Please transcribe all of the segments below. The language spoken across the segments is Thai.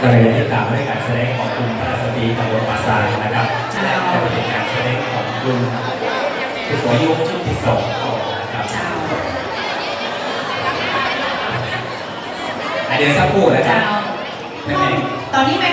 ก็เลยติดตามด้วการแสดงของกลุ่มพระสตรีตำวลปาซางนะครับก็เป็นการแสดงของกลุ่มผู้สูงอายุชุดที่สองนะครับเดี๋ยวสักครู่นะครับตอนนี้แม่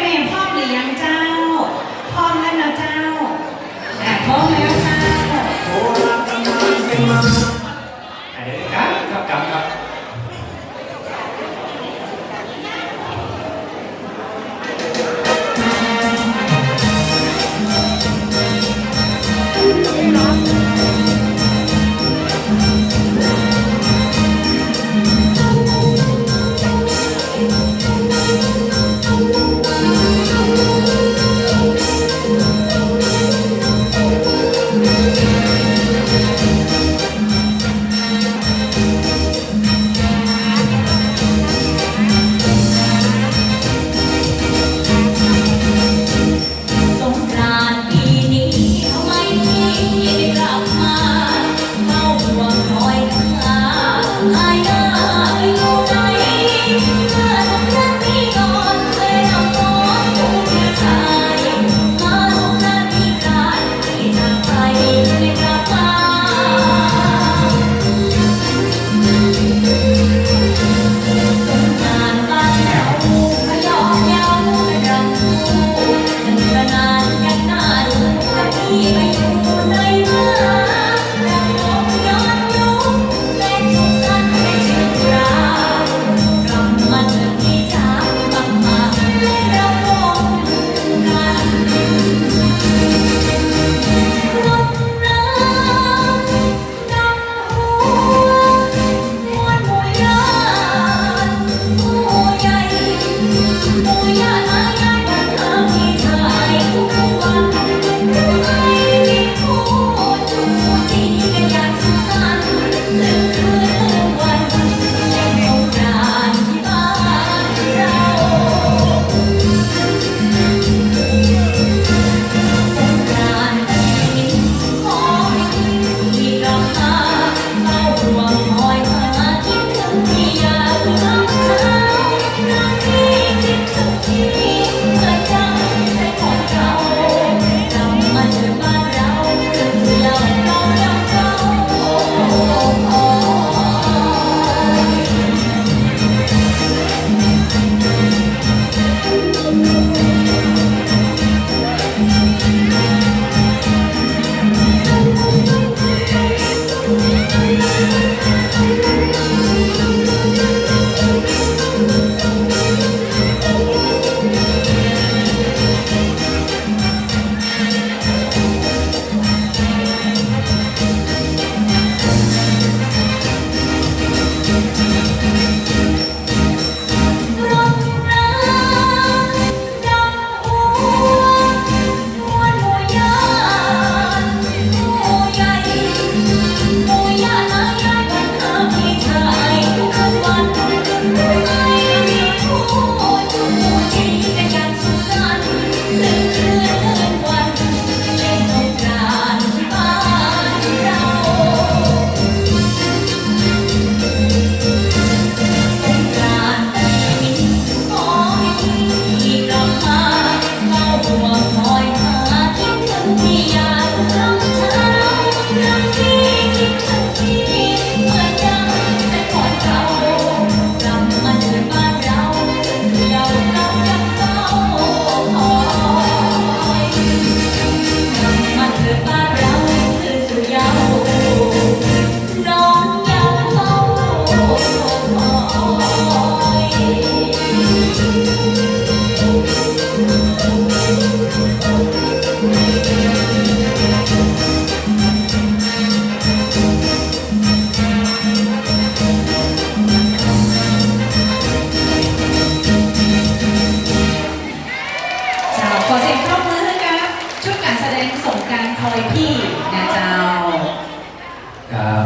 การแสดงสงการคอยพี่นะเจ้า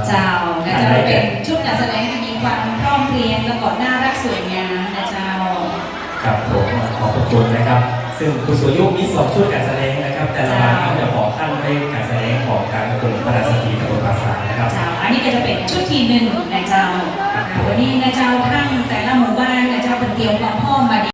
เจ้านะเจ้าเป็นชุดการแสดงที่มีความพร้อมเพรียงแะกอก็น้ารักสวยงามนะเจ้า ครับผมขอบคุณนะครับ ซึ่งคุณสุยุมีสองชุดการแสดงนะครับ แต่ละวันเขาจะขอขั้นด้วยการแสดงของการกลุ่มประสถีตะบนภาษานะครับ เจ้า อันนี้ก็จะเป็นชุดที่หนึ่งนะเจ้าวันนี้นะเจ้าทั้นแต่ละหมู่